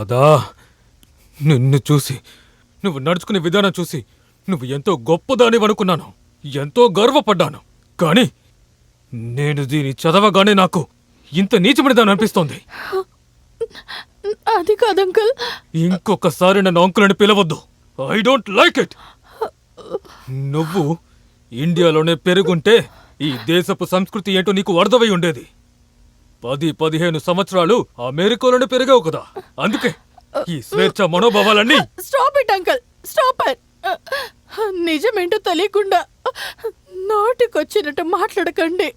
రాధా నిన్ను చూసి నువ్వు నడుచుకునే విధానం చూసి నువ్వు ఎంతో గొప్పదాని అనుకున్నాను ఎంతో గర్వపడ్డాను. కానీ నేను దీని చదవగానే నాకు ఇంత నీచమడిదాని అనిపిస్తోంది. అది కాదు అంకుల్. ఇంకొకసారి నన్ను అంకుల్ అని పిలవద్దు. I don't like it. నువ్వు ఇండియాలోనే పెరుగుంటే ఈ దేశపు సంస్కృతి ఏంటో నీకు అర్థమై ఉండేది. పది పదిహేను సంవత్సరాలు అమెరికాలోనే పెరిగావు కదా. అందుకే ఈ స్వేచ్ఛ మనోభావాలన్నీ stop it uncle. Stop it. నిజమేంటో తెలియకుండా నోటికొచ్చినట్టు మాట్లాడకండి.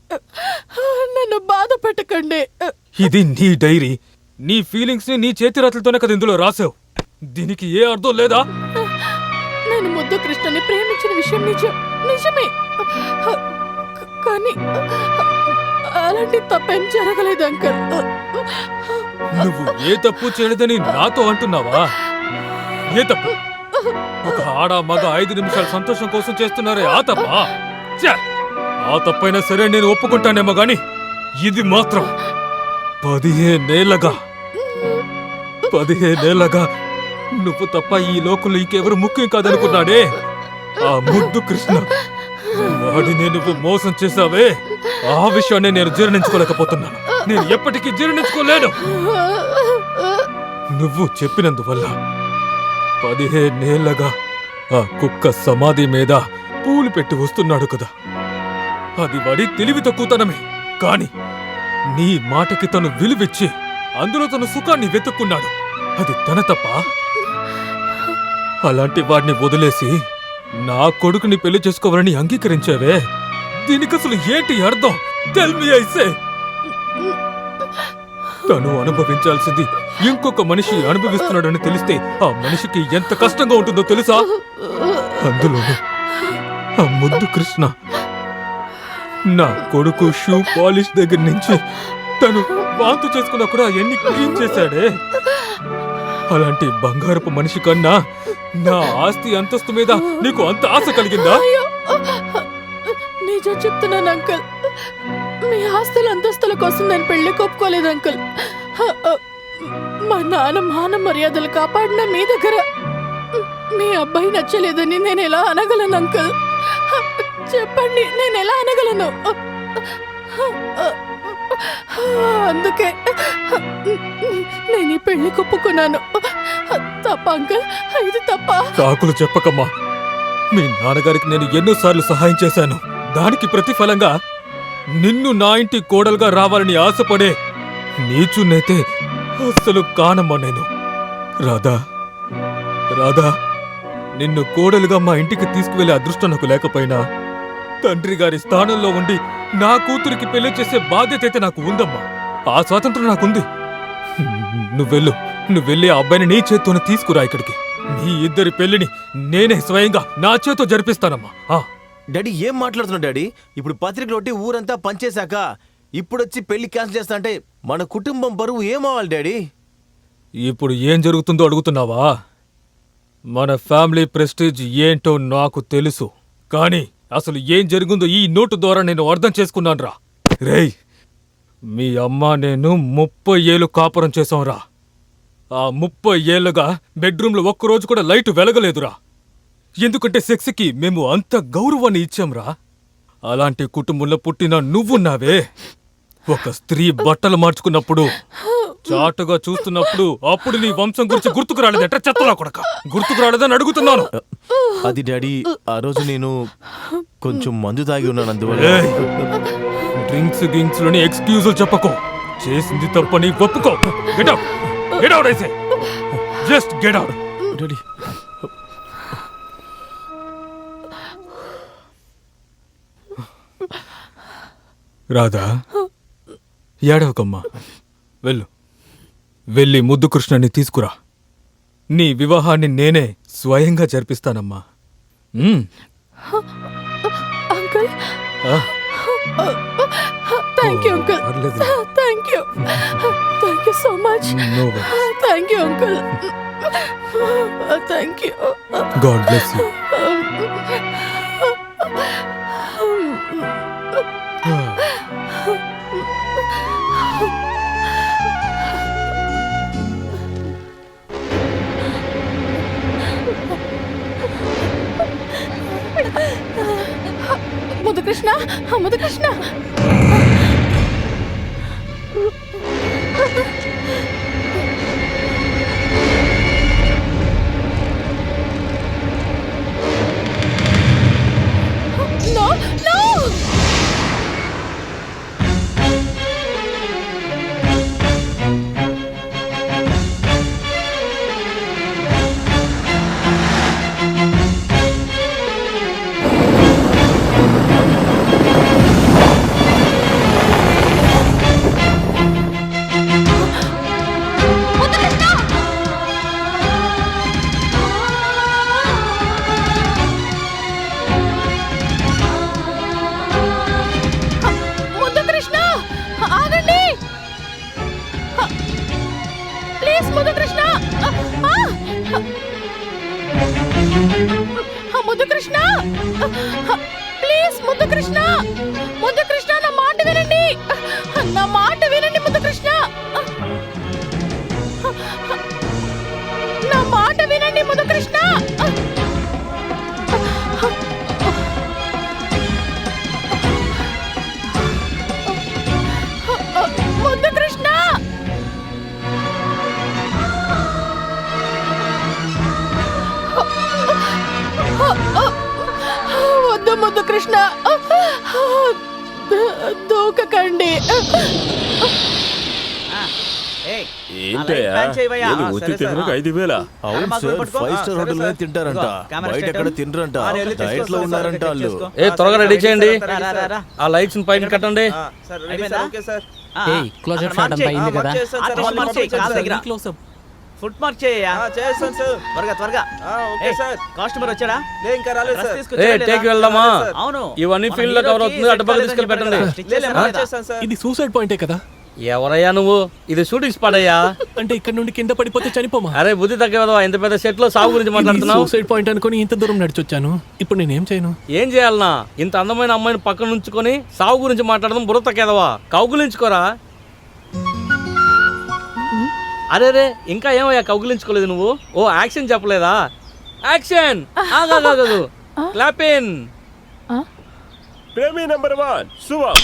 నన్ను బాధ పెట్టకండి. ఇది నీ డైరీ. నీ ఫీలింగ్స్ని నీ చేతిరాతలతోనే కదా ఇందులో రాసావు. దీనికి ఏ అర్థం లేదా? నేను ముద్దు కృష్ణని ప్రేమించిన విషయం నిజం నిజమే. కానీ అలాంటి తప్పేం జరగలేదు అంకుల్. నువ్వు ఏ తప్పు చేయలేదని నాతో అంటున్నావా? ఏ తప్పు? ఒక ఆడ మగ ఐదు నిమిషాల సంతోషం కోసం చేస్తున్నారే ఆ తప్ప? ఆ తప్పైనా సరే నేను ఒప్పుకుంటానేమో గాని ఇది మాత్రం పదిహేనేళ్ళగా పదిహేనేళ్ళగా నువ్వు తప్ప ఈ లోకంలో ఇంకెవరు ముఖ్యం కాదనుకున్నాడే? ఆ ముద్దు కృష్ణ. వాడిని నువ్వు మోసం చేశావే? ఆ విషయాన్ని నేను జీర్ణించుకోలేకపోతున్నాను. నేను ఎప్పటికీ జీర్ణించుకోలేను. నువ్వు చెప్పినందువల్ల పదిహేనేళ్ళగా ఆ కుక్క సమాధి మీద పూలు పెట్టి వస్తున్నాడు కదా. అది వాడి తెలివి తక్కువతనమే. కాని నీ మాటకి తను విలువిచ్చి అందులో తన సుఖాన్ని వెతుక్కున్నాడు. అది తన తప్ప? అలాంటి వాడిని వదిలేసి నా కొడుకుని పెళ్ళి చేసుకోవాలని అంగీకరించావే? దీనికి అసలు ఏంటి అర్థం? టెల్ మీ ఐసే తను అనుభవించాల్సింది ఇంకొక మనిషి అనుభవిస్తున్నాడని తెలిస్తే ఆ మనిషికి ఎంత కష్టంగా ఉంటుందో తెలుసా? అందులో ఆ ముద్దు కృష్ణ. నా కొడుకు షూ పాలిష్ దగ్గర నుంచి తను వాంతు చేసుకున్నా కూడా ఎన్ని క్లీన్ చేశాడే? అలాంటి బంగారపు మనిషి కన్నా నా ఆస్తి అంతస్తు మీద నీకు అంత ఆశ కలిగిందా? నిజం చెప్తున్నాను అంకుల్. మీ ఆస్తుల అంతస్తుల కోసం నేను పెళ్ళి ఒప్పుకోలేదు అంకుల్. మా నాన్న మాన మర్యాదలు కాపాడిన మీ దగ్గర మీ అబ్బాయి నచ్చలేదని నేను ఎలా అనగలను అంకుల్? చెప్పండి నేను ఎలా అనగలను? అందుకే నేను ఈ పెళ్ళి కొప్పుకున్నాను. తప్ప అంకల్ ఇది తప్ప. కాకులు చెప్పకమ్మా. మీ నాన్నగారికి నేను ఎన్నోసార్లు సహాయం చేశాను. దానికి ప్రతిఫలంగా నిన్ను నా ఇంటి కోడలుగా రావాలని ఆశపడే నీచున్నైతే అస్సలు కానమ్మా నేను. రాధా రాధా నిన్ను కోడలుగా మా ఇంటికి తీసుకువెళ్ళే అదృష్టం నాకు లేకపోయినా తండ్రి గారి స్థానంలో ఉండి నా కూతురికి పెళ్ళి చేసే బాధ్యత అయితే నాకు ఉందమ్మా. ఆ స్వాతంత్రం నాకుంది. నువ్వెళ్ళు నువ్వెళ్ళి ఆ అబ్బాయిని నీ చేత్తోనే తీసుకురా ఇక్కడికి. మీ ఇద్దరి పెళ్ళిని నేనే స్వయంగా నా చేతో జరిపిస్తానమ్మా. ఆ, డాడీ ఏం మాట్లాడుతున్నావు డాడీ? ఇప్పుడు పత్రికలు ఒట్టి ఊరంతా పంచేశాక ఇప్పుడొచ్చి పెళ్ళి క్యాన్సిల్ చేస్తా అంటే మన కుటుంబం బరువు ఏమవ్వాలి డాడీ? ఇప్పుడు ఏం జరుగుతుందో అడుగుతున్నావా? మన ఫ్యామిలీ ప్రెస్టీజ్ ఏంటో నాకు తెలుసు. కానీ అసలు ఏం జరిగిందో ఈ నోటు ద్వారా నేను అర్థం చేసుకున్నానురా. రేయ్ మీ అమ్మ నేను ముప్పై ఏళ్ళు కాపురం చేశాంరా. ఆ ముప్పై ఏళ్ళుగా బెడ్రూమ్లో ఒక్కరోజు కూడా లైట్ వెలగలేదురా. ఎందుకంటే సెక్స్కి మేము అంత గౌరవాన్ని ఇచ్చాంరా. అలాంటి కుటుంబంలో పుట్టిన నువ్వున్నావే. ఒక స్త్రీ బట్టలు మార్చుకున్నప్పుడు చాటుగా చూస్తున్నప్పుడు అప్పుడు నీ వంశం గురించి గుర్తుకు రాలేదట చెత్తలా కొడక? గుర్తుకు రాలేదని అడుగుతున్నాను. అది డాడీ ఆ రోజు నేను కొంచెం మందు తాగి ఉన్నాను అందువల్ల! డ్రింక్స్ గింక్స్లోని ఎక్స్క్యూజ్ చెప్పకో. చేసింది తప్పని ఒప్పుకో. Get out get out ఐసే. Just get out daddy. Radha ఏడవకమ్మా. వెళ్ళు. వెళ్ళి ముద్దు కృష్ణని తీసుకురా. నీ వివాహాన్ని నేనే స్వయంగా జరిపిస్తానమ్మా. Uncle. Thank you uncle. Thank you thank you so much. No worries. Thank you uncle thank you God bless you ముదుకృష్ణ ముదుకృష్ణ please ముద్దు కృష్ణ. ముద్దు కృష్ణ నా మాట వినండి. నా మాట వినండి ముద్దు కృష్ణ. నా మాట వినండి ముద్దు కృష్ణ. ఆ. ఐదు వేల అవును అరమాకు సార్ పట్టుకో. ఫైవ్ స్టార్ హోటల్ సరే. తింటారంట బయట ఎక్కడ. తినరంట డైట్లో ఉన్నారంట వాళ్ళు. ఏ త్వరగా రెడీ చేయండి. ఆ లైట్స్ పైన కట్టండి కదా? మార్క్ చేయి. ఫుట్ మార్క్ చేయయ్యా? చేస్తాను సార్. త్వరగా. త్వరగా ఓకే సార్. కస్టమర్ వచ్చాడా? లే ఇంకా రాలేదు సార్. ఏ? టేక్ వెళ్దామా? అవును. ఇవన్నీ ఫీల్డ్లో కవర్ అవుతుంది అటు పక్క తీసుకెళ్ళి పెట్టండి. చేస్తాను సార్. ఇది సూసైడ్ పాయింటే కదా? ఎవరయ్యా నువ్వు? ఇది షూటింగ్ స్పాట్ అయ్యా? అంటే ఇక్కడ నుండి కింద పడిపోతే చనిపోమా? అరే బుద్ధి తగ్గదా ఇంత పెద్ద సెట్లో సాగు గురించి మాట్లాడుతున్నావు? సూసైడ్ పాయింట్ అనుకుని ఇంత దూరం నడిచొచ్చాను. ఇప్పుడు నేనేం చేయను? ఏం చేయాలనా ఇంత అందమైన అమ్మాయిని పక్కన ఉంచుకొని సాగు గురించి మాట్లాడడం బుర్ర తగ్గదవా? కౌగులించుకోరా? అరే రే ఇంకా ఏమయ్యా? కౌగులించుకోలేదు నువ్వు? ఓ యాక్షన్ చెప్పలేదా? యాక్షన్! ఆగాగాగదు క్లాపిన్ ప్రేమి నంబర్ వన్ శుభం